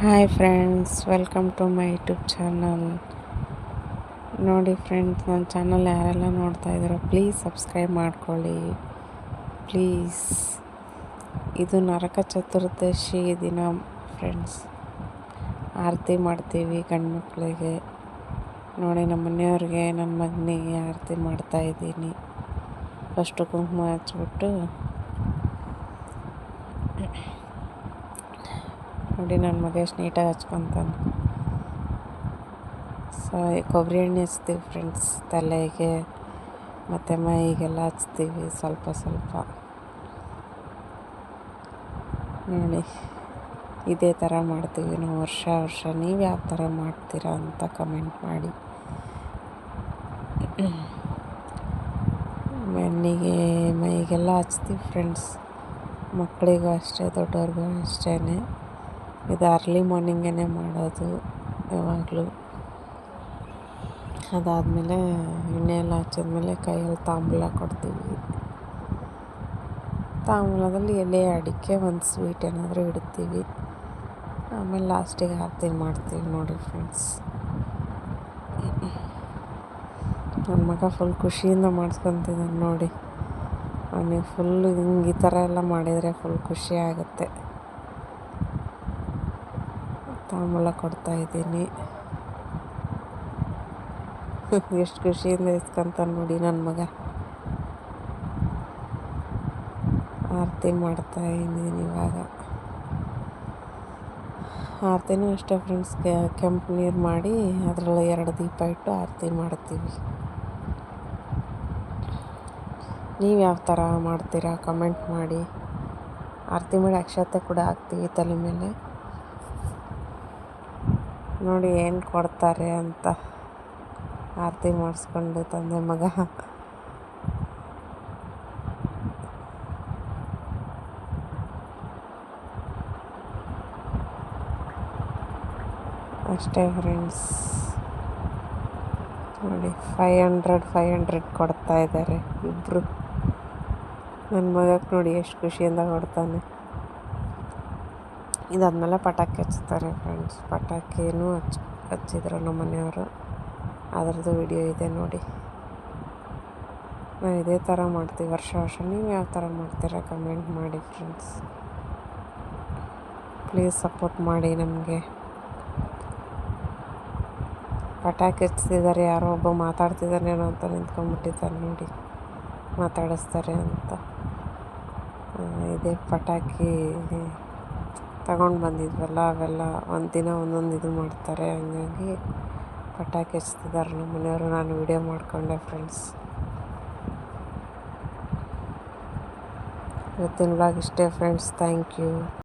Hi friends, welcome to my YouTube channel. ನೋಡಿ friends, ನನ್ನ channel ಯಾರೆಲ್ಲ ನೋಡ್ತಾ ಇದ್ದೀರೋ, ಪ್ಲೀಸ್ ಸಬ್ಸ್ಕ್ರೈಬ್ ಮಾಡ್ಕೊಳ್ಳಿ. ಪ್ಲೀಸ್. ಇದು ನರಕ ಚತುರ್ದಶಿ ದಿನ ಫ್ರೆಂಡ್ಸ್. ಆರತಿ ಮಾಡ್ತೀವಿ ಗಂಡು ಮಕ್ಕಳಿಗೆ ನೋಡಿ, ನಮ್ಮ ಮನೆಯವ್ರಿಗೆ, ನನ್ನ ಮಗನಿಗೆ ಆರತಿ ಮಾಡ್ತಾಯಿದ್ದೀನಿ ಫಸ್ಟು ಕುಂಕುಮ ಹಚ್ಬಿಟ್ಟು ನೋಡಿ ನನ್ನ ಮಗ ಎಷ್ಟು ನೀಟಾಗಿ ಹಚ್ಕೊತಾನೆ. ಸೊ ಕೊಬ್ಬರಿ ಎಣ್ಣೆ ಹಚ್ತೀವಿ ಫ್ರೆಂಡ್ಸ್ ತಲೆಗೆ ಮತ್ತು ಮೈಗೆಲ್ಲ ಹಚ್ತೀವಿ ಸ್ವಲ್ಪ ಸ್ವಲ್ಪ. ನೋಡಿ, ಇದೇ ಥರ ಮಾಡ್ತೀವಿ ನಾವು ವರ್ಷ ವರ್ಷ. ನೀವು ಯಾವ ಥರ ಮಾಡ್ತೀರಾ ಅಂತ ಕಮೆಂಟ್ ಮಾಡಿ. ಬೆನ್ನಿಗೆ ಮೈಗೆಲ್ಲ ಹಚ್ತೀವಿ ಫ್ರೆಂಡ್ಸ್ ಮಕ್ಕಳಿಗೂ ಅಷ್ಟೇ, ದೊಡ್ಡವ್ರಿಗೂ ಅಷ್ಟೇ ಇದು ಅರ್ಲಿ ಮಾರ್ನಿಂಗೇ ಮಾಡೋದು ಯಾವಾಗಲೂ. ಅದಾದಮೇಲೆ ಎಣ್ಣೆ ಎಲ್ಲ ಹಚ್ಚಿದ್ಮೇಲೆ ಕೈಯಲ್ಲಿ ತಾಂಬೂಲ ಕೊಡ್ತೀವಿ. ತಾಂಬೂಲದಲ್ಲಿ ಎಲೆ, ಅಡಿಕೆ, ಒಂದು ಸ್ವೀಟ್ ಏನಾದರೂ ಇಡ್ತೀವಿ. ಆಮೇಲೆ ಲಾಸ್ಟಿಗೆ ಆರತಿ ಮಾಡ್ತೀವಿ ನೋಡಿ ಫ್ರೆಂಡ್ಸ್ ನನ್ನ ಮಗ ಫುಲ್ ಖುಷಿಯಿಂದ ಮಾಡ್ಸ್ಕೊತಿದ್ದಾನೆ ನೋಡಿ. ಅವನಿಗೆ ಫುಲ್ ಹಿಂಗೆ ಈ ಥರ ಎಲ್ಲ ಮಾಡಿದರೆ ಫುಲ್ ಖುಷಿ ಆಗುತ್ತೆ. ತಾಂಬೂಲ ಕೊಡ್ತಾಯಿದ್ದೀನಿ ಎಷ್ಟು ಖುಷಿಯಿಂದ ಇಸ್ಕೊಂತಾನೆ ನೋಡಿ ನನ್ನ ಮಗ. ಆರತಿ ಮಾಡ್ತಾ ಇದ್ದೀನಿ ಇವಾಗ. ಆರತಿನೂ ಅಷ್ಟೇ ಫ್ರೆಂಡ್ಸ್ ಕೆಂಪು ನೀರು ಮಾಡಿ ಅದರಲ್ಲಿ ಎರಡು ದೀಪ ಇಟ್ಟು ಆರತಿ ಮಾಡ್ತೀವಿ. ನೀವು ಯಾವ ಥರ ಮಾಡ್ತೀರಾ? ಕಮೆಂಟ್ ಮಾಡಿ. ಆರತಿ ಮಾಡಿ ಅಕ್ಷತೆ ಕೂಡ ಹಾಕ್ತೀವಿ ತಲೆ ಮೇಲೆ. ನೋಡಿ ಏನು ಕೊಡ್ತಾರೆ ಅಂತ ಆರತಿ ಮಾಡಿಸ್ಕೊಂಡು ತಂದೆ ಮಗ. ಅಷ್ಟೇ ಫ್ರೆಂಡ್ಸ್ ನೋಡಿ ಫೈವ್ ಹಂಡ್ರೆಡ್ ಫೈವ್ ಹಂಡ್ರೆಡ್ ಕೊಡ್ತಾ ಇದ್ದಾರೆ ಇಬ್ಬರು ನನ್ನ ಮಗಕ್ಕೆ ನೋಡಿ ಎಷ್ಟು ಖುಷಿಯಿಂದ ಕೊಡ್ತಾನೆ. ಇದಾದಮೇಲೆ ಪಟಾಕಿ ಹಚ್ತಾರೆ ಫ್ರೆಂಡ್ಸ್ ಪಟಾಕಿನೂ ಹಚ್, ಹಚ್ಚಿದ್ರು ನಮ್ಮ ಮನೆಯವರು. ಅದರದ್ದು ವಿಡಿಯೋ ಇದೆ ನೋಡಿ. ನಾವು ಇದೇ ಥರ ಮಾಡ್ತೀವಿ ವರ್ಷ ವರ್ಷ. ನೀವು ಯಾವ ಥರ ಮಾಡ್ತೀರಾ ಕಮೆಂಟ್ ಮಾಡಿ ಫ್ರೆಂಡ್ಸ್ ಪ್ಲೀಸ್ ಸಪೋರ್ಟ್ ಮಾಡಿ ನಮಗೆ. ಪಟಾಕಿ ಹಚ್ತಿದ್ದಾರೆ ಯಾರೋ ಒಬ್ಬ ಮಾತಾಡ್ತಿದ್ದಾನೇನೋ ಅಂತ ನಿಂತ್ಕೊಂಡ್ಬಿಟ್ಟಿದ್ದಾರೆ ನೋಡಿ. ಮಾತಾಡಿಸ್ತಾರೆ ಅಂತ. ಇದೇ ಪಟಾಕಿ. ತಗೊಂಡು ಬಂದಿದ್ವಲ್ಲ, ಅವೆಲ್ಲ ಒಂದು ದಿನ ಒಂದೊಂದು ಇದು ಮಾಡ್ತಾರೆ. ಹಂಗಾಗಿ ಪಟಾಕಿ ಹಚ್ತಿದ್ದಾರೆ ನಮ್ಮ ಮನೆಯವರು, ನಾನು ವಿಡಿಯೋ ಮಾಡಿಕೊಂಡೆ ಫ್ರೆಂಡ್ಸ್ ಇವತ್ತಿನ ಬ್ಲಾಗ್ ಇಷ್ಟೇ ಫ್ರೆಂಡ್ಸ್ ಥ್ಯಾಂಕ್ ಯು